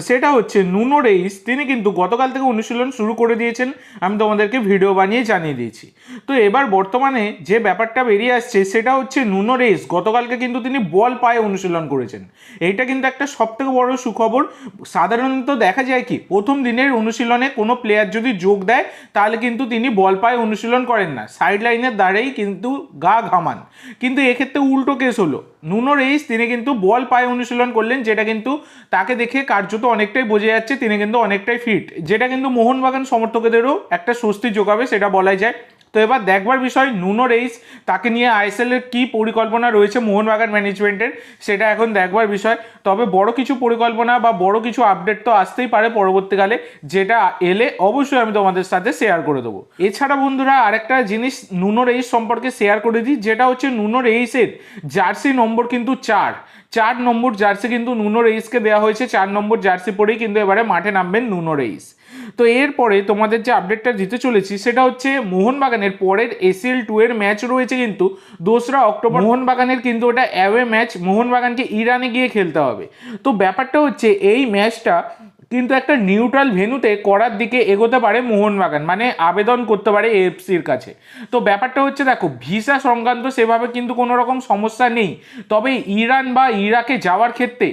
সেটা হচ্ছে, Nuno Reis, তিনি কিন্তু গতকাল থেকে অনুশীলন শুরু করে দিয়েছেন। আমি তোমাদেরকে ভিডিও বানিয়ে জানিয়ে দিয়েছি। তো এবার বর্তমানে যে ব্যাপারটা বেরিয়ে আসছে, সেটা হচ্ছে নুনো রেইস। গতকালকে কিন্তু তিনি বল পায়ে অনুশীলন করেছেন। এইটা কিন্তু একটা সবথেকে বড় সুখবর। সাধারণত দেখা যায় কি, প্রথম দিনের অনুশীলনে কোনো প্লেয়ার যদি যোগ দেয়, তাহলে কিন্তু তিনি বল পায়ে অনুশীলন করেন না। সাইড লাইনের দ্বারেই কিন্তু গা ঘামান। কিন্তু এক্ষেত্রে উল্টো কেস হলো। নুনো রেইস, তিনি কিন্তু বল পায়ে অনুশীলন করলেন, যেটা কিন্তু তাকে দেখে কার্যত অনেকটাই বোঝা যাচ্ছে, তিনি কিন্তু অনেকটাই ফিট যেটা কিন্তু মোহনবাগান সমর্থকদেরও একটা স্বস্তি যোগাবে, সেটা বলাই যায়। তো এবার দেখবার বিষয়, নুনো রেইস তাকে নিয়ে আইএসএল এর কী পরিকল্পনা রয়েছে মোহনবাগান ম্যানেজমেন্টের সেটা এখন দেখবার বিষয়। তবে বড় কিছু পরিকল্পনা বা বড় কিছু আপডেট তো আসতেই পারে পরবর্তীকালে, যেটা এলে অবশ্যই আমি তোমাদের সাথে শেয়ার করে দেবো। এছাড়া বন্ধুরা, আরেকটা জিনিস নুনো রেইস সম্পর্কে শেয়ার করে দিই, যেটা হচ্ছে নুনো রেইসের জার্সি নম্বর কিন্তু চার। চার নম্বর জার্সি কিন্তু নুনো রেইসকে দেওয়া হয়েছে, চার নম্বর জার্সি পরেই কিন্তু এবারে মাঠে নামবেন নুনো রেইস তো এরপরে তোমাদের যে আপডেটটা দিতে চলেছি, সেটা হচ্ছে মোহনবাগানের পরের এসিএল টু এর ম্যাচ রয়েছে কিন্তু দোসরা অক্টোবর মোহনবাগানের কিন্তু ওটা অ্যাওয়ে ম্যাচ মোহনবাগানকে ইরানে গিয়ে খেলতে হবে। তো ব্যাপারটা হচ্ছে এই ম্যাচটা কিন্তু একটা নিউট্রাল ভেন্যুতে করার দিকে এগোতে পারে মোহনবাগান মানে আবেদন করতে পারে এএফসির কাছে। তো ব্যাপারটা হচ্ছে দেখো ভিসা সংক্রান্ত সেভাবে কিন্তু কোনো রকম সমস্যা নেই। তবে ইরান বা ইরাকে যাওয়ার ক্ষেত্রে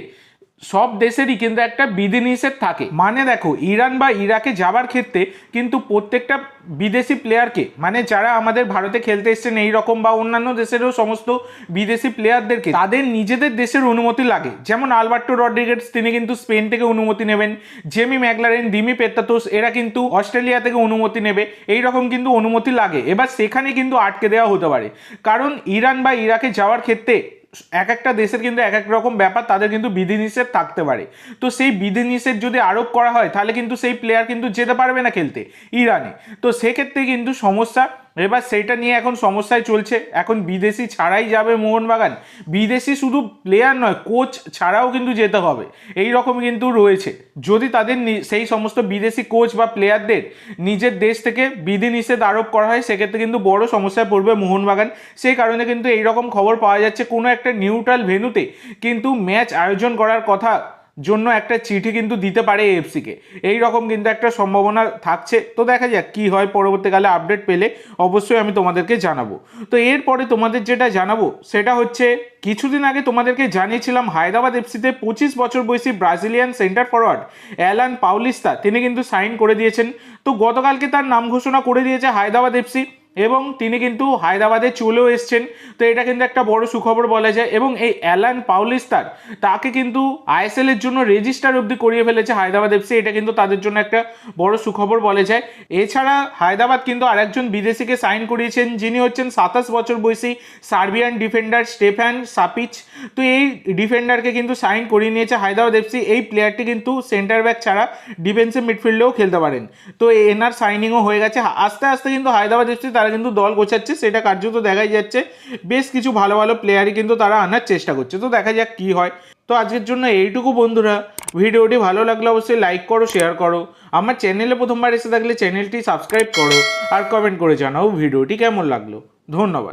সব দেশেরই কিন্তু একটা বিধিনিষেধ থাকে। মানে দেখো, ইরান বা ইরাকে যাবার ক্ষেত্রে কিন্তু প্রত্যেকটা বিদেশি প্লেয়ারকে মানে যারা আমাদের ভারতে খেলতে এসছেন এই রকম বা অন্যান্য দেশেরও সমস্ত বিদেশি প্লেয়ারদেরকে তাদের নিজেদের দেশের অনুমতি লাগে। যেমন আলবার্টো রড্রিগেটস তিনি কিন্তু স্পেন থেকে অনুমতি নেবেন। জেমি ম্যাগলারেন দিমি পেত্তাতোস, এরা কিন্তু অস্ট্রেলিয়া থেকে অনুমতি নেবে। এই রকম কিন্তু অনুমতি লাগে। এবার সেখানে কিন্তু আটকে দেওয়া হতে পারে। কারণ ইরান বা ইরাকে যাওয়ার ক্ষেত্রে এক একটা দেশের কিন্তু এক এক রকম ব্যাপার, তাদের কিন্তু বিধিনিষেধ থাকতে পারে। তো সেই বিধিনিষেধ যদি আরোপ করা হয়, তাহলে কিন্তু সেই প্লেয়ার কিন্তু যেতে পারবে না খেলতে, ইরানে। তো সেক্ষেত্রে কিন্তু সমস্যা এবার সেইটা নিয়ে এখন সমস্যায় চলছে। এখন বিদেশি ছাড়াই যাবে মোহনবাগান। বিদেশি শুধু প্লেয়ার নয় কোচ ছাড়াও কিন্তু যেতে হবে। এই রকম কিন্তু রয়েছে। যদি তাদের সেই সমস্ত বিদেশি কোচ বা প্লেয়ারদের নিজের দেশ থেকে বিধিনিষেধ আরোপ করা হয়, সেক্ষেত্রে কিন্তু বড় সমস্যায় পড়বে মোহনবাগান। সেই কারণে কিন্তু এই রকম খবর পাওয়া যাচ্ছে। কোনো একটা নিউট্রাল ভেন্যুতে কিন্তু ম্যাচ আয়োজন করার কথা জন্য একটা চিঠি কিন্তু দিতে পারে এএফসিকে এই রকম কিন্তু একটা সম্ভাবনা থাকছে। তো দেখা যাক কি হয়, পরবর্তীকালে আপডেট পেলে অবশ্যই আমি তোমাদেরকে জানাব। তো এরপরে তোমাদের যেটা জানাব, সেটা হচ্ছে কিছুদিন আগে তোমাদেরকে জানিয়েছিলাম হায়দ্রাবাদ এফসিতে পঁচিশ বছর বয়সী Brazilian centre forward Alan Paulista তিনি কিন্তু সাইন করে দিয়েছেন। তো গতকালকে তার নাম ঘোষণা করে দিয়েছে হায়দ্রাবাদ এফসি। এবং তিনি কিন্তু হায়দ্রাবাদে চলেও এসছেন। তো এটা কিন্তু একটা বড় সুখবর বলা যায় এবং এই অ্যালান পাউলিস্তার তাকে কিন্তু আইএসএল এর জন্য রেজিস্টার অবধি করিয়ে ফেলেছে হায়দ্রাবাদ এফসি এটা কিন্তু তাদের জন্য একটা বড় সুখবর বলা যায়। এছাড়া হায়দ্রাবাদ কিন্তু আরেকজন বিদেশিকে সাইন করিয়েছেন, যিনি হচ্ছেন সাতাশ বছর বয়সী সার্বিয়ান ডিফেন্ডার স্টেফান সাপিচ। তো এই ডিফেন্ডারকে কিন্তু সাইন করিয়ে নিয়েছে হায়দ্রাবাদ এফসি এই প্লেয়ারটি কিন্তু সেন্টার ব্যাক ছাড়া ডিফেন্সিভ মিডফিল্ডেও খেলতে পারেন। তো এনার সাইনিংও হয়ে গেছে। আস্তে আস্তে কিন্তু হায়দ্রাবাদ এফসি তারা কিন্তু দল গোছাচ্ছে, সেটা কার্যত দেখাই যাচ্ছে। বেশ কিছু ভালো ভালো প্লেয়ারই কিন্তু তারা আনার চেষ্টা করছে। তো দেখা যাক কি হয়। তো আজকের জন্য এইটুকু বন্ধুরা। ভিডিওটি ভালো লাগলে অবশ্যই লাইক করো শেয়ার করো। আমার চ্যানেলে প্রথমবার এসে থাকলে চ্যানেলটি সাবস্ক্রাইব করো আর কমেন্ট করে জানাও ভিডিওটি কেমন লাগল। ধন্যবাদ।